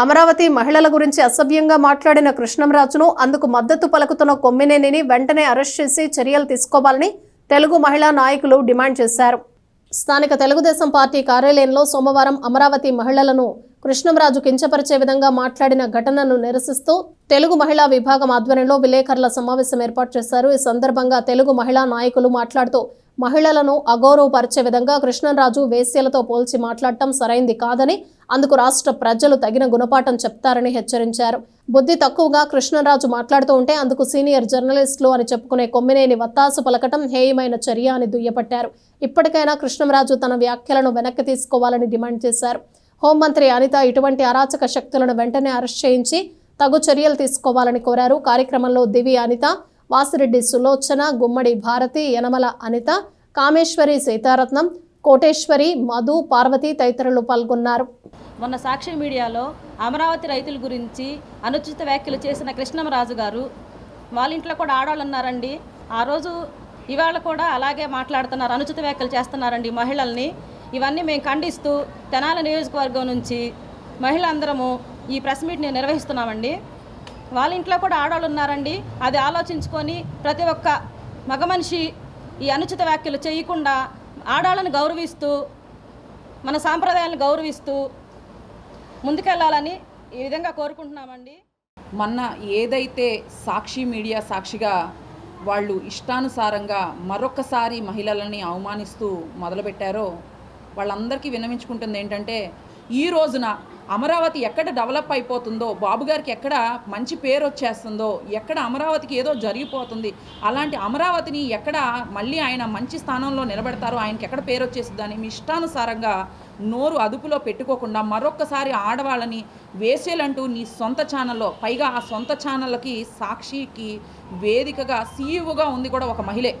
అమరావతి మహిళల గురించి అసభ్యంగా మాట్లాడిన కృష్ణంరాజును అందుకు మద్దతు పలుకుతున్న కొమ్మినేనిని వెంటనే అరెస్ట్ చేసి చర్యలు తీసుకోవాలని తెలుగు మహిళా నాయకులు డిమాండ్ చేశారు. స్థానిక తెలుగుదేశం పార్టీ కార్యాలయంలో సోమవారం అమరావతి మహిళలను కృష్ణంరాజు కించపరిచే విధంగా మాట్లాడిన ఘటనను నిరసిస్తూ తెలుగు మహిళా విభాగం ఆధ్వర్యంలో విలేకరుల సమావేశం ఏర్పాటు చేశారు. ఈ సందర్భంగా తెలుగు మహిళా నాయకులు మాట్లాడుతూ మహిళలను అగౌరవపరిచే విధంగా కృష్ణంరాజు వేశ్యలతో పోల్చి మాట్లాడటం సరైంది కాదని అందుకు రాష్ట్ర ప్రజలు తగిన గుణపాఠం చెప్తారని హెచ్చరించారు. బుద్ధి తక్కువగా కృష్ణరాజు మాట్లాడుతూ ఉంటే అందుకు సీనియర్ జర్నలిస్టులు అని చెప్పుకునే కొమ్మినేని వత్తాసు పలకటం హేయమైన చర్య అని దుయ్యపట్టారు ఇప్పటికైనా కృష్ణరాజు తన వ్యాఖ్యలను వెనక్కి తీసుకోవాలని డిమాండ్ చేశారు. హోంమంత్రి అనిత ఇటువంటి అరాచక శక్తులను వెంటనే అరెస్ట్ చేయించి తగు చర్యలు తీసుకోవాలని కోరారు. కార్యక్రమంలో దివి అనిత వాసిరెడ్డి సులోచన గుమ్మడి భారతి యనమల అనిత కామేశ్వరి సీతారత్నం కోటేశ్వరి మధు పార్వతి తదితరులు పాల్గొన్నారు. మొన్న సాక్షి మీడియాలో అమరావతి రైతుల గురించి అనుచిత వ్యాఖ్యలు చేసిన కృష్ణమరాజు గారు వాళ్ళ ఇంట్లో కూడా ఆడవాళ్ళు ఉన్నారండి ఆ రోజు ఇవాళ కూడా అలాగే మాట్లాడుతున్నారు అనుచిత వ్యాఖ్యలు చేస్తున్నారండి మహిళల్ని. ఇవన్నీ మేము ఖండిస్తూ తెనాల నియోజకవర్గం నుంచి మహిళలందరము ఈ ప్రెస్ మీట్ని నిర్వహిస్తున్నామండి. వాళ్ళ ఇంట్లో కూడా ఆడవాళ్ళు ఉన్నారండి. అది ఆలోచించుకొని ప్రతి ఒక్క మగ మనిషి ఈ అనుచిత వ్యాఖ్యలు చేయకుండా ఆడవాళ్ళని గౌరవిస్తూ మన సాంప్రదాయాలను గౌరవిస్తూ ముందుకెళ్ళాలని ఈ విధంగా కోరుకుంటున్నామండి. మొన్న ఏదైతే సాక్షి మీడియా సాక్షిగా వాళ్ళు ఇష్టానుసారంగా మరొకసారి మహిళలని అవమానిస్తూ మొదలుపెట్టారో వాళ్ళందరికీ విన్నవించుకుంటుంది ఏంటంటే ఈ రోజున అమరావతి ఎక్కడ డెవలప్ అయిపోతుందో బాబు గారికి ఎక్కడ మంచి పేరు వచ్చేస్తుందో ఎక్కడ అమరావతికి ఏదో జరిగిపోతుంది అలాంటి అమరావతిని ఎక్కడ మళ్ళీ ఆయన మంచి స్థానంలో నిలబెడతారో ఆయనకి ఎక్కడ పేరు వచ్చేస్తుందని మీ ఇష్టానుసారంగా నోరు అదుపులో పెట్టుకోకుండా మరొక్కసారి ఆడవాళ్ళని వేసేలంటూ నీ సొంత ఛానల్లో పైగా ఆ సొంత ఛానళ్ళకి సాక్షికి వేదికగా సీఈఓగా ఉంది కూడా ఒక మహిళే.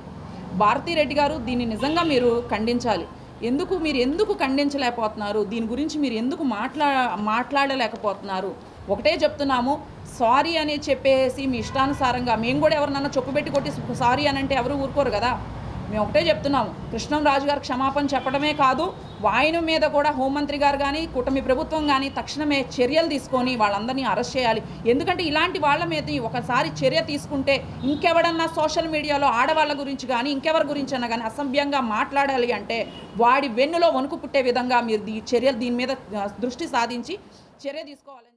భారతీరెడ్డి గారు దీన్ని నిజంగా మీరు ఖండించాలి. ఎందుకు మీరు ఎందుకు ఖండించలేకపోతున్నారు? దీని గురించి మీరు ఎందుకు మాట్లా మాట్లాడలేకపోతున్నారు? ఒకటే చెప్తున్నాము సారీ అని చెప్పేసి మీ ఇష్టానుసారంగా మేము కూడా ఎవరినన్నా చొప్పు పెట్టి కొట్టి సారీ అని అంటే ఎవరు ఊరుకోరు కదా? మేము ఒకటే చెప్తున్నాము కృష్ణంరాజు గారు క్షమాపణ చెప్పడమే కాదు ఆయన మీద కూడా హోంమంత్రి గారు కానీ కూటమి ప్రభుత్వం కానీ తక్షణమే చర్యలు తీసుకొని వాళ్ళందరినీ అరెస్ట్ చేయాలి. ఎందుకంటే ఇలాంటి వాళ్ళ మీద ఒకసారి చర్య తీసుకుంటే ఇంకెవడన్నా సోషల్ మీడియాలో ఆడవాళ్ళ గురించి కానీ ఇంకెవరి గురించి అన్నా కానీ అసభ్యంగా మాట్లాడాలి అంటే వాడి వెన్నులో వణుకు పుట్టే విధంగా మీరు ఈ చర్యలు దీని మీద దృష్టి సాధించి చర్య తీసుకోవాలని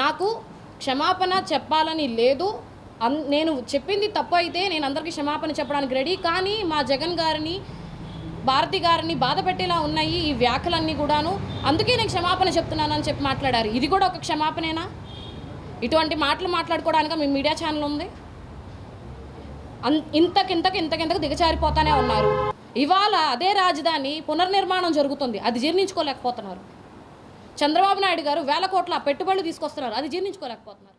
నాకు క్షమాపణ చెప్పాలని లేదు. అన్ నేను చెప్పింది తప్పు అయితే నేను అందరికీ క్షమాపణ చెప్పడానికి రెడీ. కానీ మా జగన్ గారిని భారతి గారిని బాధ పెట్టేలా ఉన్నాయి ఈ వ్యాఖ్యలన్నీ కూడాను. అందుకే నేను క్షమాపణ చెప్తున్నాను అని చెప్పి మాట్లాడారు. ఇది కూడా ఒక క్షమాపణేనా? ఇటువంటి మాటలు మాట్లాడుకోవడానికి మీ మీడియా ఛానల్ ఉంది? అన్ ఇంతకింతకు ఇంతకింతకు దిగచారిపోతానే ఉన్నారు. ఇవాళ అదే రాజధాని పునర్నిర్మాణం జరుగుతుంది. అది జీర్ణించుకోలేకపోతున్నారు. చంద్రబాబు నాయుడు గారు వేల కోట్ల పెట్టుబడులు తీసుకొస్తున్నారు. అది జీర్ణించుకోలేకపోతున్నారు.